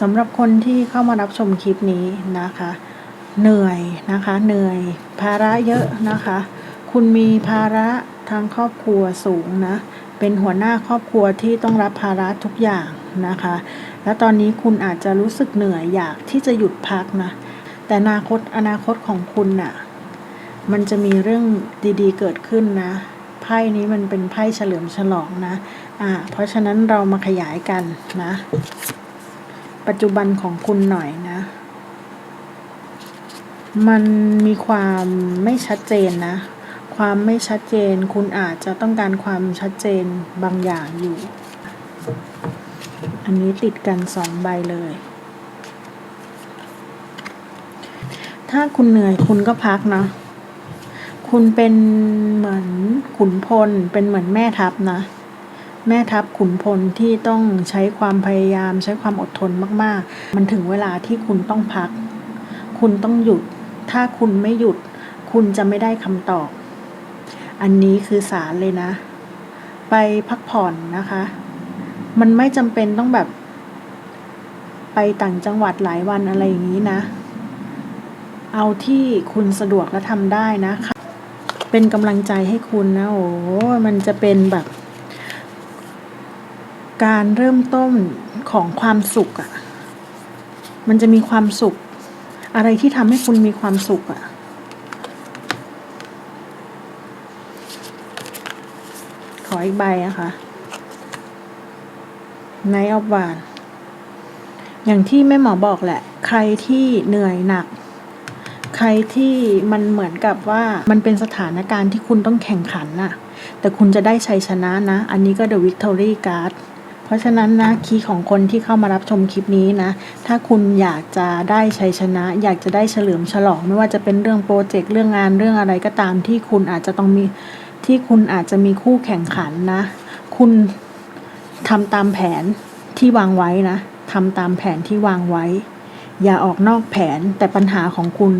สำหรับคนที่เข้ามารับชมคลิปนี้นะคะ เหนื่อยนะคะเหนื่อยภาระเยอะนะคะ คุณมีภาระทางครอบครัวสูงนะ เป็นหัวหน้าครอบครัวที่ต้องรับภาระทุกอย่างนะคะ แล้วตอนนี้คุณอาจจะรู้สึกเหนื่อยอยากที่จะหยุดพักนะ แต่อนาคตอนาคตของคุณน่ะมันจะมีเรื่องดีๆ เกิดขึ้นนะไพ่นี้มันเป็นไพ่เฉลิมฉลองนะอ่าเพราะฉะนั้นเรามาขยายกันนะ ปัจจุบันของคุณหน่อยนะ มันมีความไม่ชัดเจนนะ ความไม่ชัดเจน คุณอาจจะต้องการความชัดเจนบางอย่างอยู่ อันนี้ติดกันสองใบเลย ถ้าคุณเหนื่อยคุณก็พักเนาะคุณเป็นเหมือนขุนพล เป็นเหมือนแม่ทัพนะ แม่ทัพขุนพลที่ต้องใช้ความพยายามใช้ความอดทนมาก ๆ มันถึงเวลาที่คุณต้องพัก คุณต้องหยุด ถ้าคุณไม่หยุด คุณจะไม่ได้คำตอบ อันนี้คือสารเลยนะ ไปพักผ่อนนะคะ มันไม่จำเป็นต้องแบบ ไปต่างจังหวัดหลายวันอะไรอย่างนี้นะ เอาที่คุณสะดวกและทำได้นะเป็นกำลังใจให้คุณนะ โอ้มันจะเป็นแบบ การเริ่มต้นของความสุขอะ่ะ มันจะมีความสุข อะไรที่ทำให้คุณมีความสุขอะ่ะ ขออีกใบอะคะ่ะไนออฟวานอย่างที่แม่หมอบอกแหละ ใครที่เหนื่อยหนัก ใครที่มันเหมือนกับว่ามันเป็นสถานการณ์ที่คุณต้องแข่งขันน่ะ แต่คุณจะได้ชัยชนะนะ อันนี้ก็ The Victory Card เพราะฉะนั้นนะคีย์ของคนที่เข้ามารับชมคลิปนี้นะ ถ้าคุณอยากจะได้ชัยชนะ อยากจะได้เฉลิมฉลอง ไม่ว่าจะเป็นเรื่องโปรเจกต์เรื่องงานเรื่องอะไรก็ตามที่คุณอาจจะต้องมีที่คุณอาจจะมีคู่แข่งขันนะ คุณทำตามแผนที่วางไว้นะทำตามแผนที่วางไว้ อย่าออกนอกแผนแต่ปัญหาของคุณ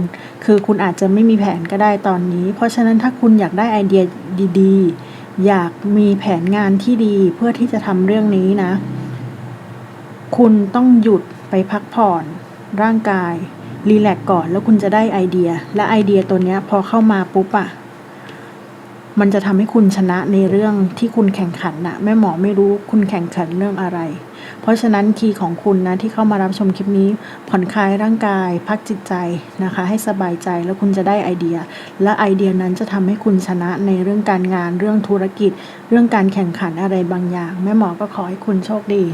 คือคุณอาจจะไม่มีแผนก็ได้ตอนนี้ เพราะฉะนั้นถ้าคุณอยากได้ไอเดียดี ๆ อยากมีแผนงานที่ดีเพื่อที่จะทำเรื่องนี้นะ คุณต้องหยุดไปพักผ่อน ร่างกาย รีแลกก่อนแล้วคุณจะได้ไอเดีย และไอเดียตัวเนี้ยพอเข้ามาปุ๊บอะ มันจะทำให้คุณชนะในเรื่องที่คุณแข่งขันน่ะแม่หมอไม่รู้คุณแข่งขันเรื่องอะไร เพราะฉะนั้นคีย์ของคุณนะที่เข้ามารับชมคลิปนี้ ผ่อนคลายร่างกาย พักจิตใจนะคะ ให้สบายใจแล้วคุณจะได้ไอเดีย และไอเดียนั้นจะทำให้คุณชนะในเรื่องการงาน เรื่องธุรกิจ เรื่องการแข่งขันอะไรบางอย่าง แม่หมอก็ขอให้คุณโชคดี